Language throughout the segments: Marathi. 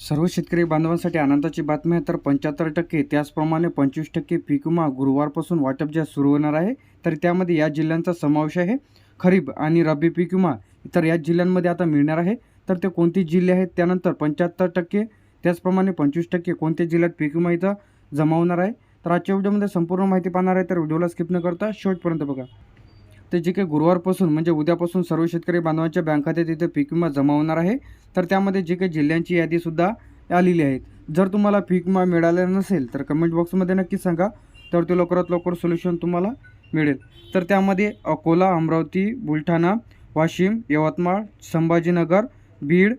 सर्व शेतकरी बांधवांसाठी आनंदाची बातमी आहे. तर पंच्याहत्तर टक्के त्याचप्रमाणे पंचवीस टक्के पीक विमा गुरुवारपासून वाटप जे सुरू होणार आहे तर त्यामध्ये या जिल्ह्यांचा समावेश आहे. खरीप आणि रब्बी पीक विमा तर या जिल्ह्यांमध्ये आता मिळणार आहे. तर ते कोणती जिल्हे आहेत? त्यानंतर पंच्याहत्तर टक्के त्याचप्रमाणे पंचवीस टक्के कोणत्या जिल्ह्यात पीक विमा इथं जमा होणार आहे? तर आजच्या व्हिडिओमध्ये संपूर्ण माहिती पाहणार आहे तर व्हिडिओला स्किप न करता शेवटपर्यंत बघा. ते जे काही गुरुवारपासून म्हणजे उद्यापासून सर्व शेतकरी बांधवांच्या बँक खात्यात इथे पीक विमा जमा होणार आहे. तर त्यामध्ये जे काही जिल्ह्यांची यादीसुद्धा आलेली आहेत. जर तुम्हाला पीक विमा मिळाला नसेल तर कमेंट बॉक्समध्ये नक्की सांगा. तर ते लवकरात लवकर सोल्युशन तुम्हाला मिळेल. तर त्यामध्ये अकोला अमरावती बुलढाणा वाशिम यवतमाळ संभाजीनगर बीड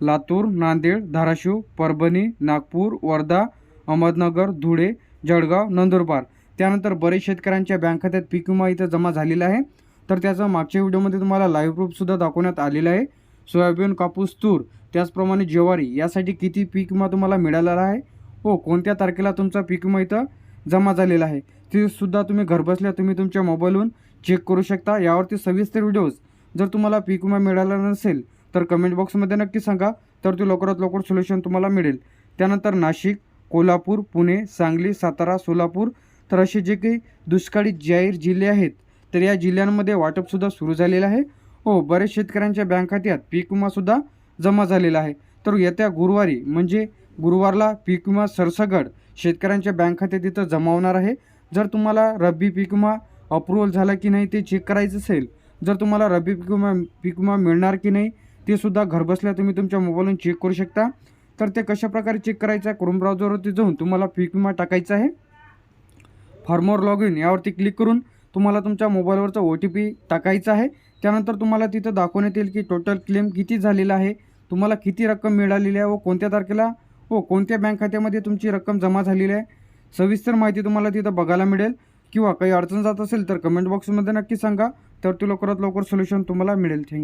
लातूर नांदेड धाराशिव परभणी नागपूर वर्धा अहमदनगर धुळे जळगाव नंदुरबार. त्यानंतर बरेच शेतकऱ्यांच्या बँक खात्यात पीक विमा इथं जमा झालेला आहे. तर त्याचा मागच्या व्हिडिओमध्ये तुम्हाला लाईव्ह प्रूफसुद्धा दाखवण्यात आलेला आहे. सोयाबीन कापूस तूर त्याचप्रमाणे ज्वारी यासाठी किती पीक विमा तुम्हाला मिळालेला आहे? हो कोणत्या तारखेला तुमचा पीक विमा इथं जमा झालेला आहे? ते सुद्धा तुम्ही घरबसल्या तुम्ही तुमच्या मोबाईलवरून चेक करू शकता. यावरती सविस्तर व्हिडिओज जर तुम्हाला पीक विमा मिळाला नसेल तर कमेंट बॉक्समध्ये नक्की सांगा. तर ते लवकरात लवकर सोल्युशन तुम्हाला मिळेल. त्यानंतर नाशिक कोल्हापूर पुणे सांगली सातारा सोलापूर तर असे जे काही दुष्काळी जाहीर जिल्हे आहेत तर या जिल्ह्यांमध्ये वाटपसुद्धा सुरू झालेलं आहे. हो बरेच शेतकऱ्यांच्या बँक खात्यात पीक विमासुद्धा जमा झालेला आहे. तर येत्या गुरुवारी म्हणजे गुरुवारला पीक विमा सरसगड शेतकऱ्यांच्या बँक खात्यात इथं जमा होणार आहे. जर तुम्हाला रब्बी पीक विमा अप्रुव्हल झाला की नाही ते चेक करायचं असेल जर तुम्हाला रब्बी पीक विमा पीक विमा मिळणार की नाही ते सुद्धा घरबसल्या तुम्ही तुमच्या मोबाईलवरून चेक करू शकता. तर ते कशाप्रकारे चेक करायचं आहे क्रोम ब्राउझरवरती जाऊन तुम्हाला पीक विमा टाकायचा आहे. फॉर्मवर लॉग इन यावरती क्लिक करून तुम्हाला तुमच्या मोबाईलवरचा ओ टी पी टाकायचा आहे. त्यानंतर तुम्हाला तिथं दाखवण्यात येईल की टोटल क्लेम किती झालेला आहे. तुम्हाला किती रक्कम मिळालेली आहे व कोणत्या तारखेला व कोणत्या बँक खात्यामध्ये तुमची रक्कम जमा झालेली आहे. सविस्तर माहिती तुम्हाला तिथं बघायला मिळेल. किंवा काही अडचण जात असेल तर कमेंट बॉक्समध्ये नक्की सांगा. तर ते लवकरात लवकर सोल्युशन तुम्हाला मिळेल. थँक्यू